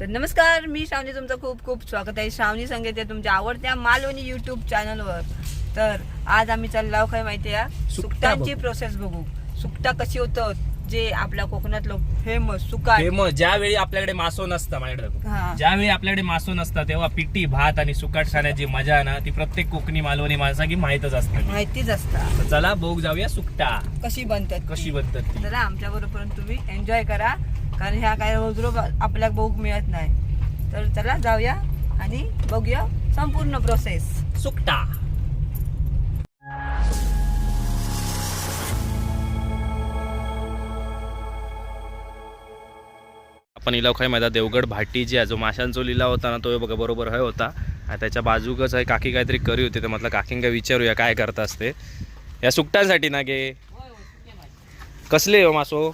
तर नमस्कार मी श्रावणी तुमचं खूप खूप स्वागत आहे. श्रावणी संगीत आहे तुमच्या आवडत्या मालवणी युट्यूब चॅनलवर तर आज आम्ही चाललो काय माहिती आहे सुकटा सुकटांची. प्रोसेस बघू. सुकटा कशी होतं जे आपल्या कोकणातलं फेमस सुकाट फेमस ज्यावेळी आपल्याकडे मासो नसतं माझ्याकडे. ज्यावेळी आपल्याकडे मासो नसतं तेव्हा पिठी भात आणि सुकाट खाण्याची मजा ना ती प्रत्येक कोकणी मालवणी माणसा की माहीतच असते. माहितीच असतात चला बघ जाऊया सुकटा कशी बनतात. कशी बनतात. जरा आमच्या बरोबर तुम्ही एन्जॉय करा. कारण ह्या काय रोज रोज आपल्याला बघूक मिळत नाही. तर चला जाऊया आणि बघूया संपूर्ण प्रोसेस सुकटा. आपण इलाव काय माहिती देवगड भाटी जी आहे जो माशांचा लिलाव होता ना तो बघा बरोबर हय होता. आणि त्याच्या बाजूकच आहे काकी काहीतरी करी होती तर म्हटलं काकींका विचारूया काय करता असते. या सुकटांसाठी ना गे. कसले हो मासो?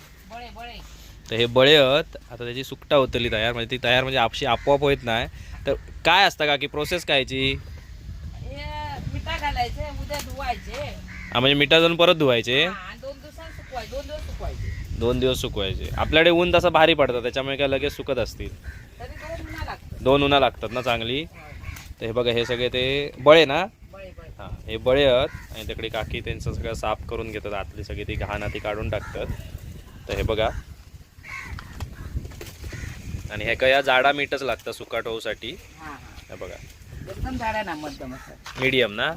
तर हे बळे आहेत आता त्याची सुकटा होतली तयार म्हणजे ती तयार म्हणजे आपशी आपोआप होत नाही. तर काय असतं का की प्रोसेस कायची मिठा घालायचे उद्या धुवायचे. हा म्हणजे मिठा जाऊन परत धुवायचे? दोन दिवस सुकवायचे. आपल्याकडे ऊन तसं भारी पडतं त्याच्यामुळे काय लगेच सुकत असतील. दोन उन्हा लागतात. ना चांगली? तर हे बघा हे सगळे ते बळे ना? हां हे बळे आहेत आणि तिकडे काकी त्यांचं सगळं साफ करून घेतात. आतली सगळी ती घाण ती काढून टाकतात. तर हे बघा आणि हे काय या जाडा मीठच लागतं सुकाट होऊसाठी हा हा. हे बघा. एकदम झाडा ना मध्यम मीडियम ना.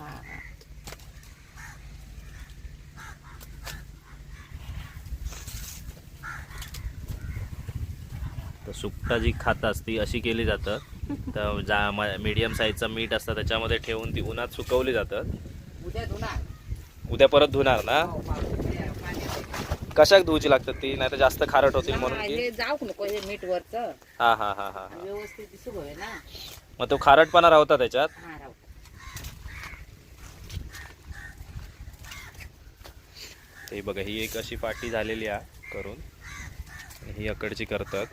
तर सुकटा जी खात असती अशी केली जातं. तर जा मीडियम साईजचं मीठ असतं त्याच्यामध्ये ठेवून ती उन्हात सुकवली जातात उद्या धुणार. उद्या परत धुणार ना? हो. कशाक धुवची लागतात ती? नाही तर जास्त खारट होतील हा, म्हणून की? हे जाऊ नको हे मीठ वरच. हा हा हा हा हा. व्यवस्थित दिसू हवे ना मग तो खारटपणा राहता त्याच्यात? हा ते बघा ही एक अशी पाटी झालेली आहे करून. आणि ही अकडची करतात.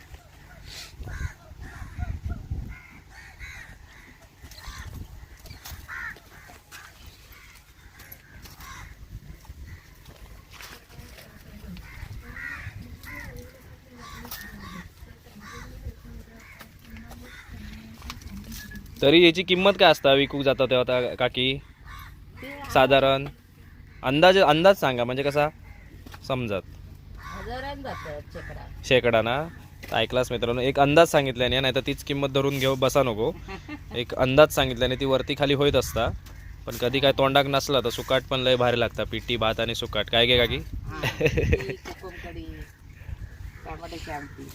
तरी याची किंमत काय असता? विकूक जाता तेव्हा आता काकी? साधारण? अंदाज अंदाज सांगा म्हणजे कसा? समजत. हजारान जातात चकडा शेकडा ना? ऐकलाच मित्रांनो एक अंदाज सांगितल्याने नाही तर तीच किंमत धरून घेऊ बसा नको. एक अंदाज सांगितल्याने ती वरती खाली होत असता पण कधी काय तोंडाक नसला तर सुकाट पण लय भारी लागता पिठी भात आणि सुकाट. काय गे काकी?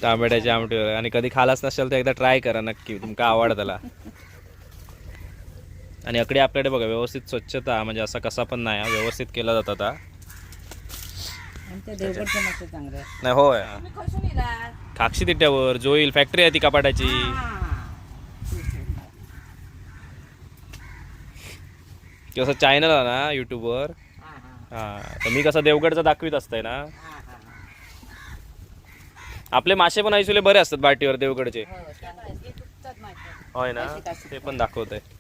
टमाट्याची आमटी. आणि कधी खालाच नसेल तर एकदा ट्राय करा नक्की. तुमका आवड त्याला. आणि अकडे आपल्याकडे बघा व्यवस्थित स्वच्छता म्हणजे असा कसा पण नाही हा. व्यवस्थित केला हा मस्त चांगलं नाही होय. खाक्षी तिट्यावर जो येईल फॅक्टरी आहे ती कपाटाची. असं चॅनल आहे ना युट्यूबवर हा तर मी कसं देवगडचा दाखवीत असतंय ना. आपले मासे पण ऐसुले बरे असतात बाटीवर देवगडचे. होय ना ते पण दाखवत आहे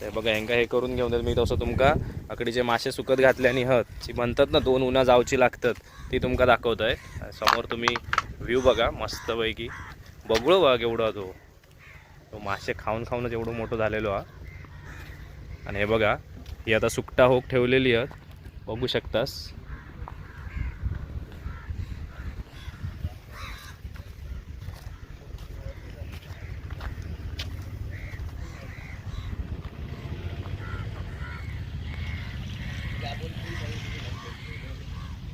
ते बघा हेंका हे करून घेऊन मी तसं तुमका. अकडीचे मासे सुकत घातले आणि हत. जी म्हणतात ना दोन उन्हा जावची लागतात ती तुमका दाखवत आहे समोर तुम्ही व्ह्यू बघा मस्तपैकी. बघळो बघा केवढा तो. तो मासे खाऊन खाऊनच एवढं मोठं झालेलो हा. आणि हे बघा ही आता सुकटा होक ठेवलेली आहेत बघू शकतास.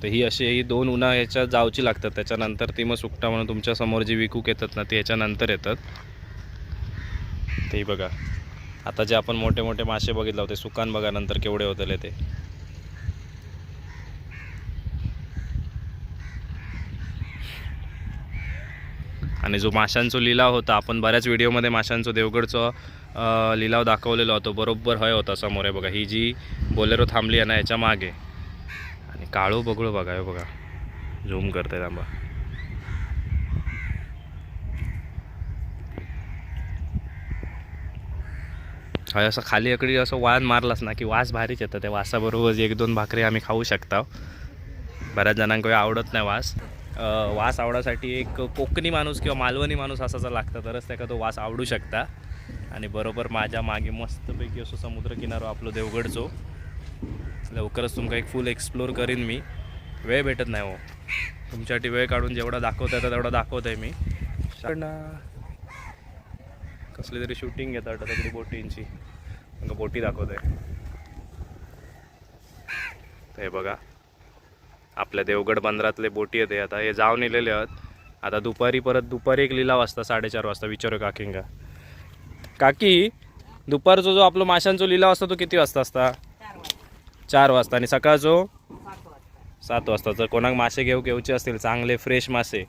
तर ही अशी ही दोन उन्हा ह्याच्या जावची लागतात. त्याच्यानंतर ती मग सुकटा म्हणून तुमच्यासमोर जी विकूक येतात ना ती ह्याच्यानंतर येतात. ते बघा. आता जे आपण मोठे मोठे मासे बघितले होते सुकान बघा नंतर केवढे होतले ते. आणि जो माशांचो लिलाव होता आपण बऱ्याच व्हिडिओमध्ये माशांचो देवगडचं लिलाव दाखवलेला होतो. बरोबर हय होता समोर. आहे बघा ही जी बोलेरो थांबली आहे ना याच्या मागे. काळो बगळो बघा हे बघा. झूम करते थांबा हा असं खाली अकडी असं वान मारलास ना की वास भारीच येतं. त्या वासाबरोबर एक दोन भाकरी आम्ही खाऊ शकता बऱ्याच जणांकडे आवडत नाही वास. वास आवडासाठी एक कोकणी माणूस किंवा मालवणी माणूस असाचा लागता तरच त्याका तो वास आवडू शकता. आणि बरोबर माझ्या मागे मस्तपैकी असो समुद्रकिनारो आपलो देवगडचो. लवकरच तुमका एक फुल एक्सप्लोर करीन मी. वेळ भेटत नाही हो. तुमच्यासाठी वेळ काढून जेवढा दाखवता येतं तेवढा दाखवत आहे मी. पण कसली तरी शूटिंग घेतात तगडी बोटींची. मग बोटी दाखवत आहे ते बघा. आपल्या देवगड बंदरातले बोटी आहेत आता हे जाऊन नेलेले आहेत. आता दुपारी परत दुपारी एक लिलाव असता साडेचार वाजता. विचारू काकींका काकी दुपारचा जो आपला माशांचो लिलाव असतो तो किती वाजता असता? चार वाजता आणि सकाळचो सात वाजता. जर कोणाक मासे घेऊ घेऊचे असतील चांगले फ्रेश मासे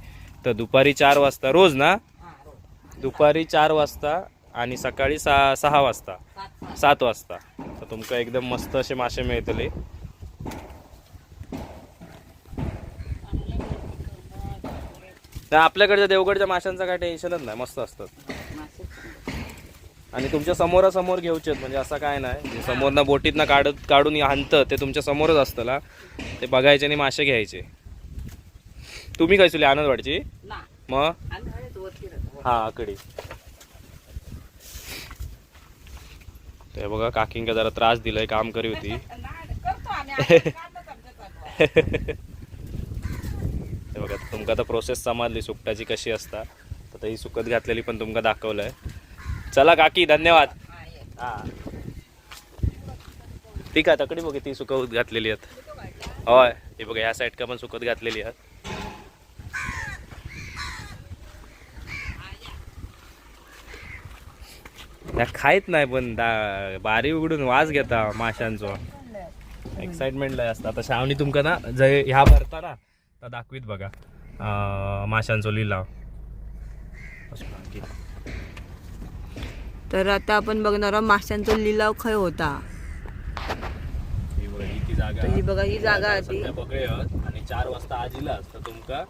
तर दुपारी चार वाजता रोज ना? दुपारी चार वाजता आणि सकाळी सहा सहा वाजता. सात वाजता. तर तुमका एकदम मस्त असे मासे मिळतले. तर आपल्याकडच्या देवगडच्या माशांचं काय टेन्शनच नाही. मस्त असतात. आणि तुमच्या समोरासमोर घेऊचे आहेत म्हणजे असं काय नाही. समोरनं बोटीतनं काढत काढून आणतं ते तुमच्या समोरच असतं ना ते बघायचे आणि मासे घ्यायचे. तुम्ही काय सुली आनंदवाडची? मग? हा आकडी. ते बघा काकींका जरा त्रास दिलाय काम करी होती. ते बघा तुमका आता प्रोसेस समजली सुकटाची कशी असता. तर ही सुकत घातलेली पण तुमका दाखवलंय. चला काकी धन्यवाद. हा. ठीक आहे तकडी बघ ती सुकवत घातलेली आहेत. होय हे बघा या साईड का पण सुकत घातलेली आहेत. खायत नाही पण दा- बारी उघडून वास घेता माशांचो. एक्साइटमेंट लय असतं. आता श्रावणी तुमका ना जय ह्या भरता ना तर दाखवीत बघा. माशांचो लिलाव. तर आता आपण बघणार आहोत माशांचा लिलाव खय होता. ही बघा, ही जागा. होती. आणि चार वाजता आज इलास तर तुमका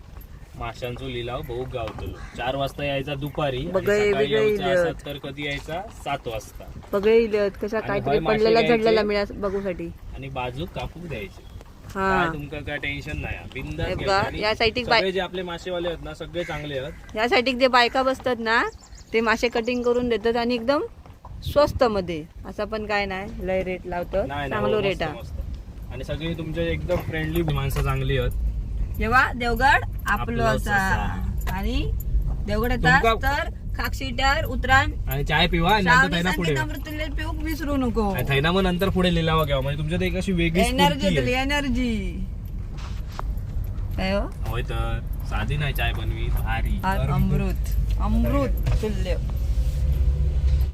माशांचो लिलाव बहु गावतलो. चार वाजता यायचा दुपारी असत तर कधी यायचा? सात वाजता. बघे इलेत कशा काहीतरी पडलेला. झडलेला मिळा बघूसाठी. आणि बाजू कापूक द्यायचे. हा. तुमका काय टेन्शन नाही. बघा, या सगळे जे आपले मासेवाले आहेत ना सगळे चांगले आहेत. या साईडीक जे बायका बसतात ना ते मासे कटिंग करून देतात आणि एकदम स्वस्त मध्ये असं पण काय नाही लय रेट लावतात नाही चांगलो रेट हो. आणि सगळी तुमचे एकदम फ्रेंडली माणसं चांगली आहेत. जेव्हा देवगड आपलं असा. आणि देवगड येतात तर खाकशीटर उतरान आणि चाय पिवा पुढे. पिऊक विसरू नको. थैना मग नंतर पुढे लिलावा घ्यावा. म्हणजे तुमच्यात एक अशी वेगळी एनर्जी. एनर्जी होय तर. साधी नाही चाय बनवी भारी अमृत. अमृत तुल्य